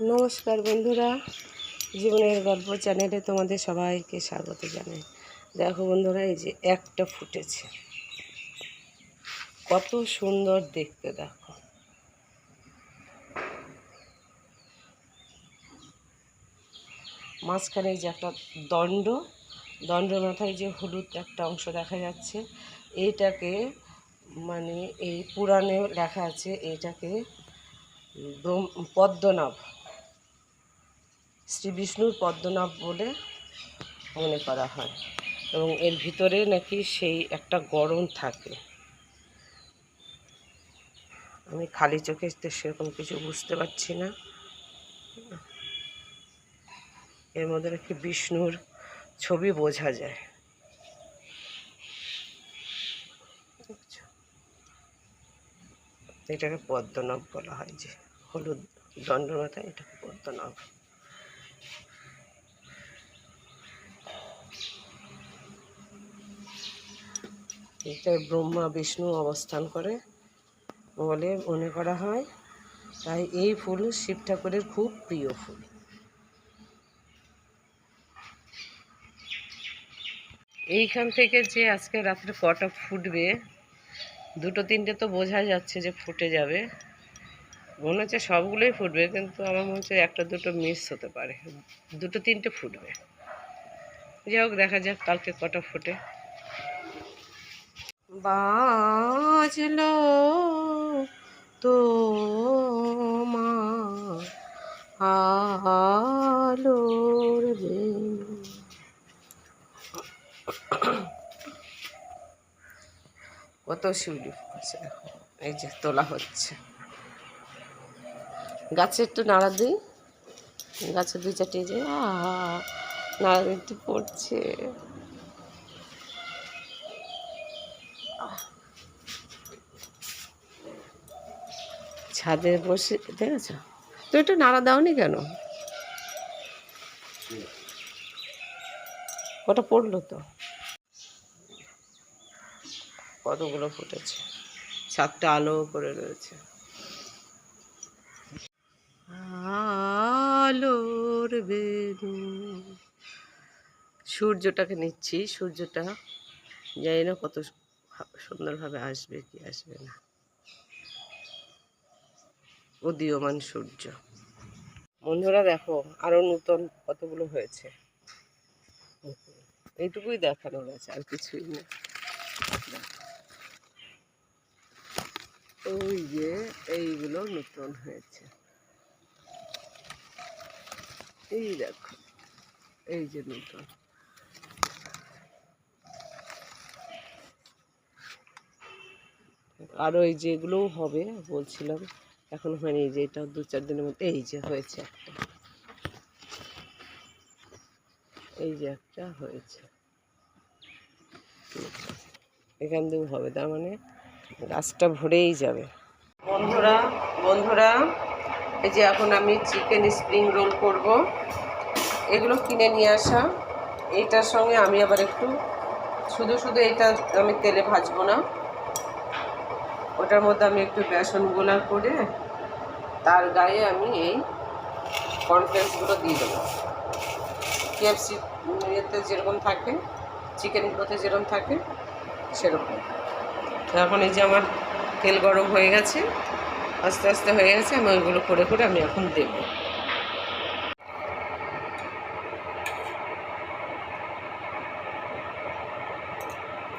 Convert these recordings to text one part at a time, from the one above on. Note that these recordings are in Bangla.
নমস্কার বন্ধুরা, জীবনের গল্প চ্যানেলে তোমাদের সবাইকে স্বাগত জানাই। দেখো বন্ধুরা, এই যে একটা ফুটেছে। কত সুন্দর দেখতে, দেখো। মাঝখানে যে একটা দণ্ড দণ্ড মাথায় যে হলুদ একটা অংশ দেখা যাচ্ছে এইটাকে মানে এই পুরাণে লেখা আছে ব্রহ্ম, পদ্মনাভ। শ্রী বিষ্ণুর পদ্মনাভ বলে মনে করা হয়। এবং এর ভিতরে নাকি সেই একটা গরম থাকে। আমি খালি চোখে সেরকম কিছু বুঝতে পারছি না। এর মধ্যে নাকি বিষ্ণুর ছবি বোঝা যায়। এটাকে পদ্মনাভ বলা হয় যে, হলুদ দণ্ড মাথায় এটাকে পদ্মনাভ। এটায় ব্রহ্মা, বিষ্ণু অবস্থান করে বলে মনে করা হয়। তাই এই ফুল শিব ঠাকুরের খুব প্রিয় ফুল। এইখান থেকে যে আজকে রাত্রে কটা ফুটবে, দুটো, তিনটে তো বোঝা যাচ্ছে যে ফুটে যাবে। মনে হচ্ছে সবগুলোই ফুটবে, কিন্তু আমার মনে হচ্ছে একটা, দুটো মিস হতে পারে। দুটো, তিনটে ফুটবে। যাই হোক, দেখা যাক কালকে কটা ফুটে। বাজলো তো মা। কত শিউলি দেখো। এই যে তোলা হচ্ছে। গাছে একটু নাড়া দিই। গাছে দুই চারটে যে আহা, নাড়া দিতে পড়ছে। ছাদে বসে, দেখেছ? তুই একটু নাড়া দাওনি কেন? ওটা পড়ল তো। কতগুলো ফুটেছে? ছাদটা আলো করে রয়েছে। আলোর বেনু সূর্যটাকে নিচ্ছি, সূর্যটা জানি না কত সুন্দরভাবে আসবে কি আসবে না। উদীয়মান সূর্য। বন্ধুরা দেখো, আরও নতুন কতগুলো হয়েছে। এইটুকুই দেখানো গেছে আর কিছুই না। ওই যে এইগুলো নতুন হয়েছে। এই দেখো, এই যে নতুন। আরও এই যেগুলোও হবে, বলছিলাম এখন হয়নি যে এটা দু চার দিনের মধ্যে এই যে হয়েছে একটা। এই যে একটা হয়েছে। এখান দিয়েও হবে, তার মানে গাছটা ভরেই যাবে। বন্ধুরা বন্ধুরা, এই যে এখন আমি চিকেন স্প্রিং রোল করব। এগুলো কিনে নিয়ে আসা। এইটার সঙ্গে আমি আবার একটু শুধু শুধু এটা আমি তেলে ভাজবো না। ওটার মধ্যে আমি একটু বেসন গোলা করে তার গায়ে আমি এই কর্নফ্লেক্সগুলো দিয়ে দেবো। কেএফসি ইয়েতে যেরকম থাকে চিকেনগুলোতে যেরকম থাকে, সেরকম। এখন এই যে আমার তেল গরম হয়ে গেছে, আস্তে আস্তে হয়ে গেছে, আমি ওইগুলো করে করে আমি এখন দেব।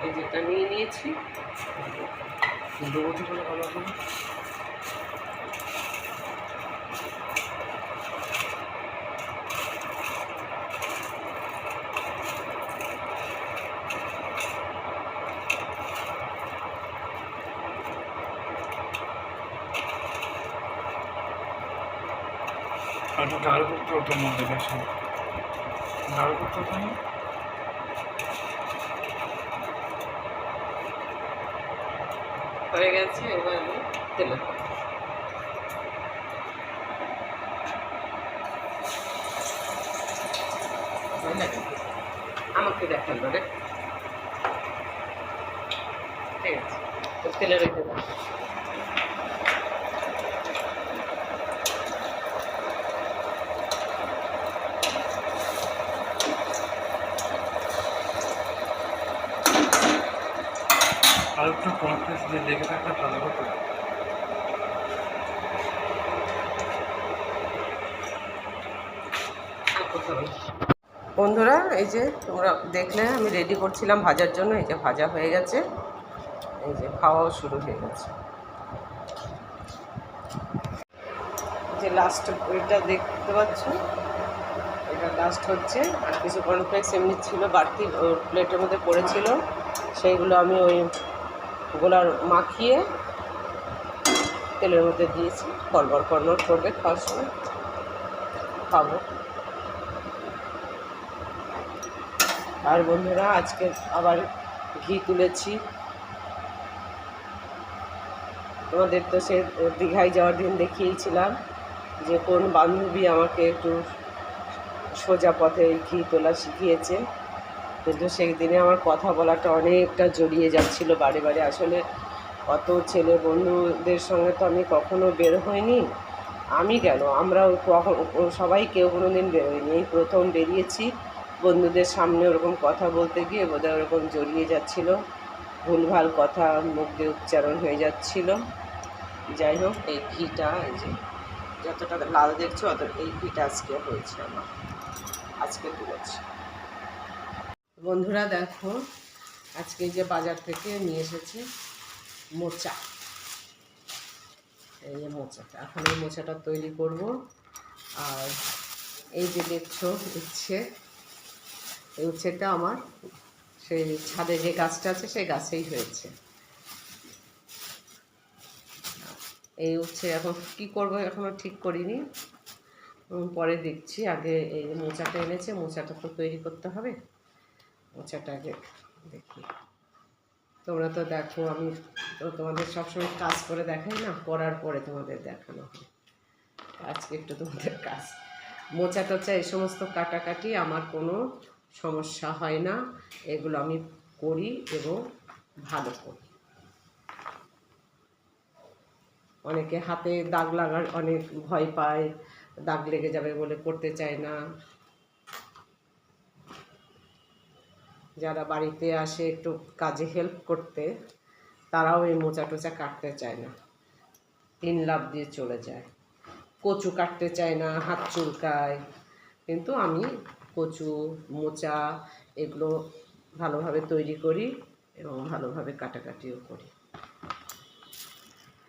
এই যেটা নিয়ে নিয়েছি। একটু গাঢ় করতে হতো না? হয়ে গেছে, এবার আমি তেলে আমাকে দেখান রে। ঠিক আছে তেলে রেখে দাও একটু প্রসেস দিয়ে দেখে থাকলে ভালো হতো। বন্ধুরা, এই যে তোমরা দেখলে, আমি রেডি করছিলাম ভাজার জন্য, এই যে ভাজা হয়ে গেছে। এই যে খাওয়াও শুরু হয়ে গেছে। যে লাস্ট এটা দেখতে পাচ্ছ? এটা লাস্ট হচ্ছে। আর কিছু কর্নফ্লেক্স এমনি ছিল, বাড়তি প্লেটের মধ্যে পড়েছিল। সেইগুলো আমি ওই গোলার মাখিয়ে তেলের মধ্যে দিয়েছি। কড়বড় কড়বড় করবে খাওয়ার খাব। আর বন্ধুরা, আজকে আবার ঘি তুলেছি। তোমাদের তো সে দীঘায় যাওয়ার দিন দেখিয়েছিলাম যে কোন বান্ধবী আমাকে একটু সোজা পথে ঘি তোলা শিখিয়েছে। কিন্তু সেই দিনে আমার কথা বলাটা অনেকটা জড়িয়ে যাচ্ছিল বারে বারে। আসলে অত ছেলে বন্ধুদের সঙ্গে তো আমি কখনো বের হইনি। আমি কেন? আমরাও কখন, সবাই কেউ কোনো দিন বেরোয়নি এই প্রথম বেরিয়েছি, বন্ধুদের সামনে ওরকম কথা বলতে গিয়ে বোধহয় ওরকম জড়িয়ে যাচ্ছিল। ভুলভাল কথা মুখ দিয়ে উচ্চারণ হয়ে যাচ্ছিল। যাই হোক, এই ঘিটা, এই যে যতটা লাল দেখছ, অত, এই ঘিটা আজকে হয়েছে আমার। আজকে তুলেছি। বন্ধুরা দেখো, আজকে যে বাজার থেকে নিয়ে এসেছে মোচা। এই যে মোচাটা, এখন এই মোচাটা তৈরি করব। আর এই যে দেখছ ইচ্ছে এই উচ্ছেটা আমার, সেই ছাদে যে গাছটা আছে, সেই গাছেই হয়েছে। এই উচ্ছে এখন কি করব, এখনও ঠিক করিনি। পরে দেখছি, আগে এই মোচাটা এনেছে, মোচাটা তো তৈরি করতে হবে। মোচাটা আগে দেখি। তোমরা তো দেখো, আমি তো তোমাদের সবসময় কাজ করে দেখাই না, করার পরে তোমাদের দেখানো হয়। আজকে একটু তোমাদের কাজ। মোচা টোচা এই সমস্ত কাটাকাটি আমার কোনো সমস্যা হয় না, এগুলো আমি করি এবং ভালো করি। অনেকে হাতে দাগ লাগার অনেক ভয় পায়, দাগ লেগে যাবে বলে করতে চায় না। যারা বাড়িতে আসে একটু কাজে হেল্প করতে, তারাও এই মোচা টোচা কাটতে চায় না। তিন লাভ দিয়ে চলে যায়। কচু কাটতে চায় না, হাত চুলকায়। কিন্তু আমি কচু, মোচা এগুলো ভালোভাবে তৈরি করি এবং ভালোভাবে কাটাকাটিও করি।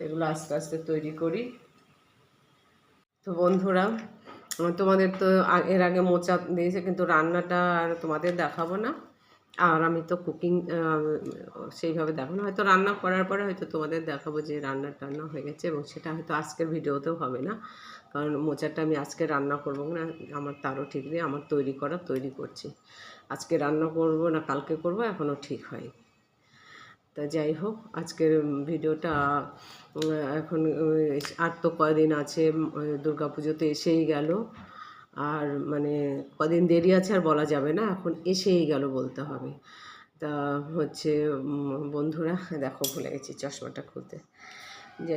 এগুলো আস্তে আস্তে তৈরি করি। তো বন্ধুরা, তোমাদের তো এর আগে মোচা দিয়েছে, কিন্তু রান্নাটা আর তোমাদের দেখাবো না। আর আমি তো কুকিং সেইভাবে দেখাবো না। হয়তো রান্না করার পরে হয়তো তোমাদের দেখাবো যে রান্না টান্না হয়ে গেছে এবং সেটা হয়তো আজকের ভিডিওতেও হবে না। কারণ মোচাটা আমি আজকে রান্না করব না, আমার তারও ঠিক নেই, আমার তৈরি করা তৈরি করছি। আজকে রান্না করব না, কালকে করব, এখনও ঠিক হয়নি। তা যাই হোক, আজকের ভিডিওটা এখন আর তো কদিন আছে দুর্গা পুজোতে এসেই গেল। আর মানে কদিন দেরি আছে আর বলা যাবে না, এখন এসেই গেল বলতে হবে। তা হচ্ছে বন্ধুরা, দেখো ভুলে গেছি চশমাটা খুলতে।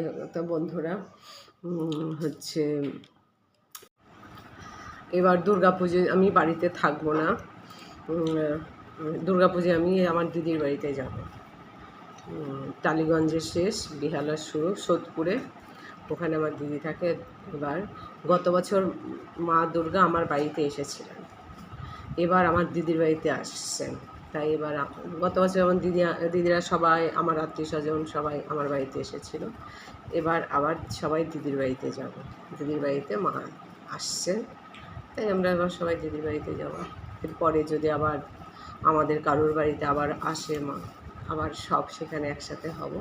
হোক, তা বন্ধুরা হচ্ছে এবার পুজো আমি বাড়িতে থাকব না। দুর্গা পুজো আমি আমার দিদির বাড়িতে যাব। টালিগঞ্জের শেষ, বিহালার শুরু, সোদপুরে। ওখানে আমার দিদি থাকে এবার। গত বছর মা দুর্গা আমার বাড়িতে এসেছিলেন। এবার আমার দিদির বাড়িতে আসছেন। তাই এবার গত বছর আমার দিদি, দিদিরা সবাই, আমার আত্মীয় স্বজন সবাই আমার বাড়িতে এসেছিল। এবার আবার সবাই দিদির বাড়িতে যাব। দিদির বাড়িতে মা আসছেন। তাই আমরা এবার সবাই দিদির বাড়িতে যাব। এরপরে যদি আবার আমাদের কারোর বাড়িতে আবার আসে মা, আবার সব সেখানে একসাথে হব।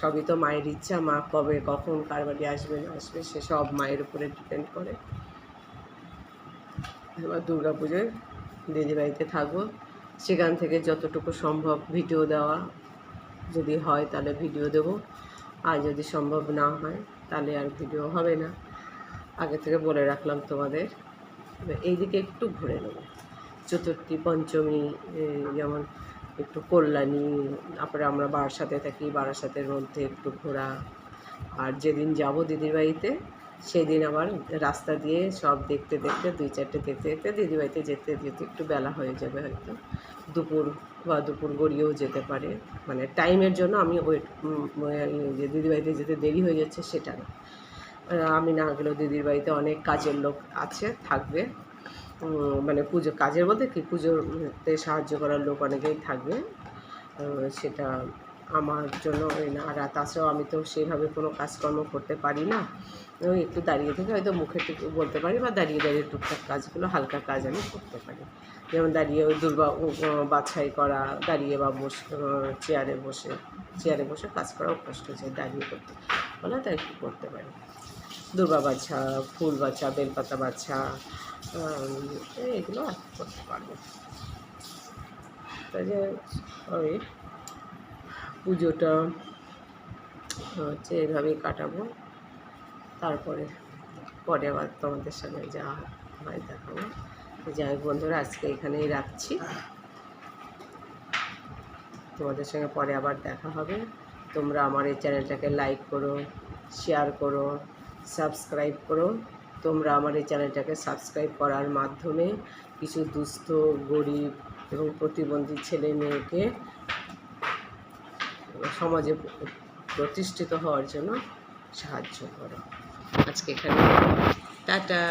সবই তো মায়ের ইচ্ছা, মা কবে, কখন, কার বাড়ি আসবে, না আসবে, সে সব মায়ের উপরে ডিপেন্ড করে। এবার দুর্গা পুজোয় দিদি বাড়িতে থাকব। সেখান থেকে যতটুকু সম্ভব ভিডিও দেওয়া, যদি হয় তাহলে ভিডিও দেবো। আর যদি সম্ভব না হয় তাহলে আর ভিডিও হবে না। আগে থেকে বলে রাখলাম তোমাদের। এইদিকে একটু ঘুরে নেব। চতুর্থী, পঞ্চমী যেমন একটু কল্যাণী, তারপরে আমরা বারাসাতে থাকি বারাসাতের মধ্যে একটু ঘোরা। আর যেদিন যাব দিদির বাড়িতে, সেদিন আবার রাস্তা দিয়ে সব দেখতে দেখতে, দুই চারটে দেখতে দেখতে দিদিবাড়িতে যেতে যেতে একটু বেলা হয়ে যাবে হয়তো। দুপুর বা দুপুর গড়িয়েও যেতে পারে। মানে টাইমের জন্য আমি ওয়েট যে দিদিবাড়িতে যেতে দেরি হয়ে যাচ্ছে সেটা না। আমি না গেলেও দিদির বাড়িতে অনেক কাজের লোক আছে, থাকবে। মানে পুজো, কাজের বলতে কি পুজোতে সাহায্য করার লোক অনেকেই থাকবে। সেটা আমার জন্য না। আর তাছাড়াও আমি তো সেইভাবে কোনো কাজকর্ম করতে পারি না। ওই একটু দাঁড়িয়ে থেকে হয়তো মুখে টুকু বলতে পারি বা দাঁড়িয়ে দাঁড়িয়ে টুকটাক কাজগুলো, হালকা কাজ আমি করতে পারি। যেমন দাঁড়িয়ে ওই দুর্বা বাছাই করা, দাঁড়িয়ে বা বসে চেয়ারে বসে চেয়ারে বসে কাজ করাও কষ্ট হচ্ছে দাঁড়িয়ে করতে, বলে তাই একটু করতে পারি। দুর্বা বাছা, ফুল বাছা, বেলপাতা বাছা আর করতে পারব। তাই যে আমি পুজোটা হচ্ছে এভাবেই কাটাবো। তারপরে পরে আবার তোমাদের সঙ্গে যা হয় দেখাবো। যাই বন্ধুরা আজকে এখানেই রাখছি। তোমাদের সঙ্গে পরে আবার দেখা হবে। তোমরা আমার এই চ্যানেলটাকে লাইক করো শেয়ার করো সাবস্ক্রাইব করো। তোমরা আমার এই চ্যানেলটাকে সাবস্ক্রাইব করার মাধ্যমে কিছু দুস্থ, গরিব এবং প্রতিবন্ধী ছেলে মেয়েকে সমাজে প্রতিষ্ঠিত হওয়ার জন্য সাহায্য করো। আজকে এখানে। টাটা।